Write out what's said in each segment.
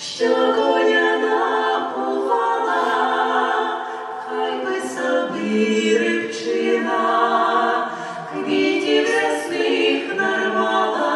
що коня напувала, хай би собі рибчина, квітів ясних нарвала.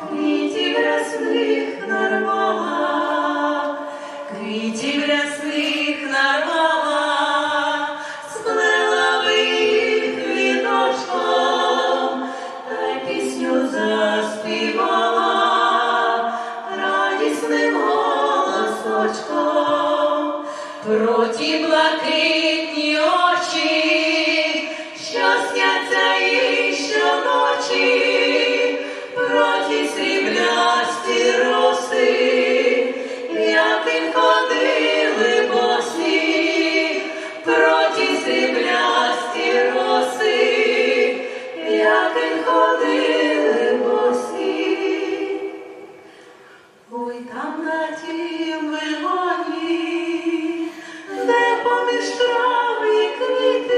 Квітів рясних Проти блакитні очі, що сняться і що ночі, проти сріблясті роси, яким ходили босі, проти сріблясті роси, яким ходили босі. Ой, там на тім вигоні, поміж трави і квіт.